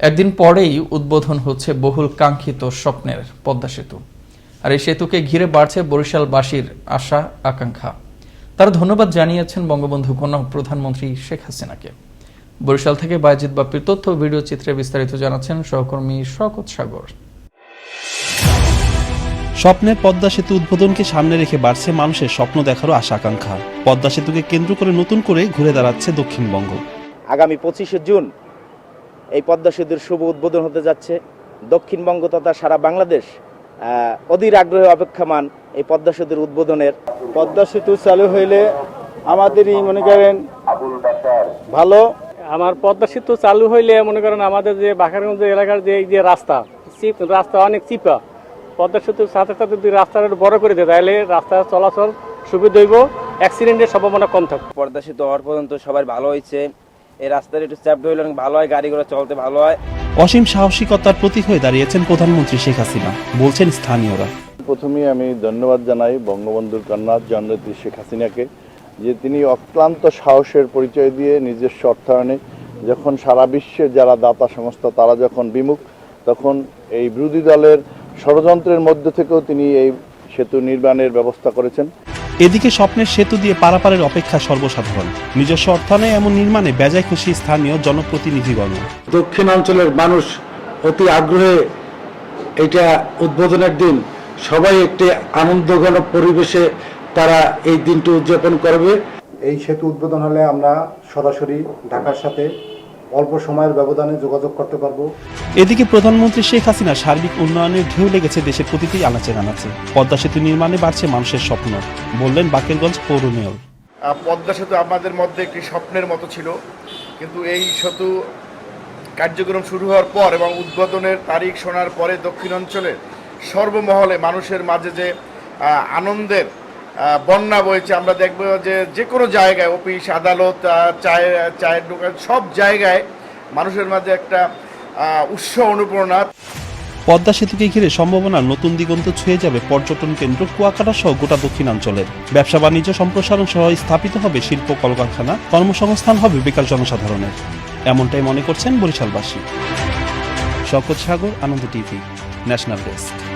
একদিন পরেই উদ্বোধন হচ্ছে বহুল কাঙ্ক্ষিত স্বপ্নের পদ্মা সেতু। আর এই সেতুকে ঘিরে বাড়ছে বরিশালবাসীর আশা আকাঙ্ক্ষা। তারা ধন্যবাদ জানিয়েছেন বঙ্গবন্ধু কন্যা প্রধানমন্ত্রী শেখ হাসিনাকে। বরিশাল থেকে বায়জিৎ বাপ্পির তথ্য ভিডিও চিত্রে বিস্তারিত জানাচ্ছেন সহকর্মী শকত সাগর। স্বপ্নের পদ্মা সেতু উদ্বোধনকে সামনে রেখে বাড়ছে মানুষের স্বপ্ন দেখারও আশা আকাঙ্ক্ষা। পদ্মা সেতুকে কেন্দ্র করে নতুন করে ঘুরে দাঁড়াচ্ছে দক্ষিণবঙ্গ। আগামী পঁচিশে জুন এই পদ্মা সেতুর শুভ উদ্বোধন হতে যাচ্ছে। দক্ষিণবঙ্গ তথা সারা বাংলাদেশ আহ, অধীর আগ্রহে অপেক্ষামান এই পদ্মা সেতুর উদ্বোধনের। পদ্মা সেতু চালু হইলে আমাদেরই মনে করেন ভালো। আমার পদ্মা সেতু চালু হইলে মনে করেন আমাদের যে বাখারগঞ্জ এলাকার যে এই যে রাস্তা চিপ রাস্তা অনেক চিপা। পদ্মা সেতুর সাথে সাথে যদি রাস্তাটা একটু বড় করে দেয় তাহলে রাস্তা চলাচল সুবিধা হইব অ্যাক্সিডেন্টের সম্ভাবনা কম থাকবে। পদ্মা সেতু হওয়ার পর্যন্ত সবার ভালো হয়েছে এই রাস্তার একটু চ্যাপ্ট হইলে অনেক ভালো হয় গাড়ি ঘোড়া চলতে ভালো হয়। অসীম সাহসিকতার প্রতীক হয়ে দাঁড়িয়েছেন প্রধানমন্ত্রী শেখ হাসিনা বলছেন স্থানীয়রা। প্রথমেই আমি ধন্যবাদ জানাই বঙ্গবন্ধুর কন্যা জননেত্রী শেখ হাসিনাকে যে তিনি অক্লান্ত সাহসের পরিচয় দিয়ে নিজস্ব অর্থায়নে যখন সারা বিশ্বের যারা দাতা সংস্থা তারা যখন বিমুখ তখন এই বিরোধী দলের ষড়যন্ত্রের মধ্যে থেকেও তিনি এই সেতু নির্মাণের ব্যবস্থা করেছেন। এদিকে স্বপ্নের সেতু দিয়ে পারাপারের অপেক্ষা সর্বসাধারণ। নিজস্ব অর্থায়নে এমন নির্মাণে বেজায় খুশি স্থানীয় জনপ্রতিনিধিগণ। দক্ষিণাঞ্চলের মানুষ অতি আগ্রহে এটা উদ্বোধনের দিন। সবাই একটি আনন্দঘন পরিবেশে তারা এই দিনটি উদযাপন করবে। এই সেতু উদ্বোধন হলে আমরা সরাসরি ঢাকার সাথে অল্প সময়ের ব্যবধানে যোগাযোগ করতে পারব। এদিকে প্রধানমন্ত্রী শেখ হাসিনা সার্বিক উন্নয়নের ঢেউ লেগেছে দেশের প্রতিটি আনাচে আনাচে পদ্মা সেতু নির্মাণে বাড়ছে মানুষের স্বপ্ন। বললেন বাকেরগঞ্জ পৌর মেয়র। পদ্মা সেতু আমাদের মধ্যে একটি স্বপ্নের মতো ছিল। কিন্তু এই সেতু কার্যক্রম শুরু হওয়ার পর এবং উদ্বোধনের তারিখ শোনার পরে দক্ষিণাঞ্চলের সর্বমহলে মানুষের মাঝে যে আনন্দের বন্যা বইছে আমরা দেখব যে যে কোনো জায়গায় অফিস আদালত চায়ের চায়ের দোকান সব জায়গায় মানুষের মাঝে একটা আহ, উৎসাহ অনুপ্রেরণা। পদ্মা সেতুকে ঘিরে সম্ভাবনার নতুন দিগন্ত ছুঁয়ে যাবে পর্যটন কেন্দ্র কুয়াকাটা সহ গোটা দক্ষিণাঞ্চলের। ব্যবসা বাণিজ্য সম্প্রসারণ সহ স্থাপিত হবে শিল্প কলকারখানা কর্মসংস্থান হবে বেকার জনসাধারণের। এমনটাই মনে করছেন বরিশালবাসী। Shawkat Sagar Ananda TV national desk.